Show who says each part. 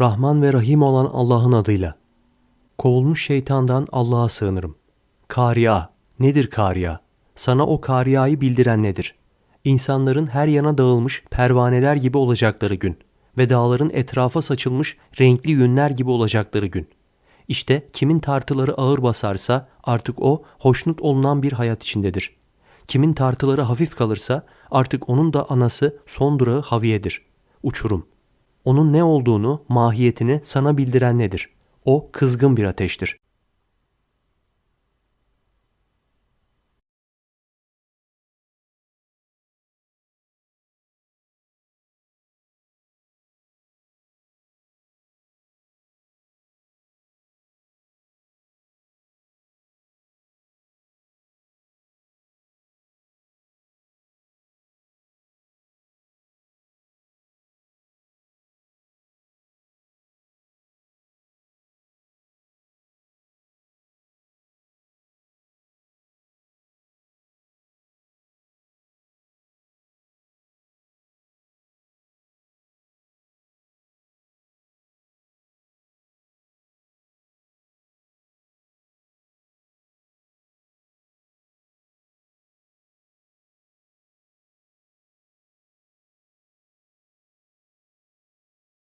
Speaker 1: Rahman ve Rahim olan Allah'ın adıyla. Kovulmuş şeytandan Allah'a sığınırım. Kariya. Nedir kariya? Sana o kariyayı bildiren nedir? İnsanların her yana dağılmış pervaneler gibi olacakları gün ve dağların etrafa saçılmış renkli yünler gibi olacakları gün. İşte kimin tartıları ağır basarsa artık o hoşnut olunan bir hayat içindedir. Kimin tartıları hafif kalırsa artık onun da anası son durağı haviyedir. Uçurum. Onun ne olduğunu, mahiyetini sana bildiren nedir? O kızgın bir ateştir.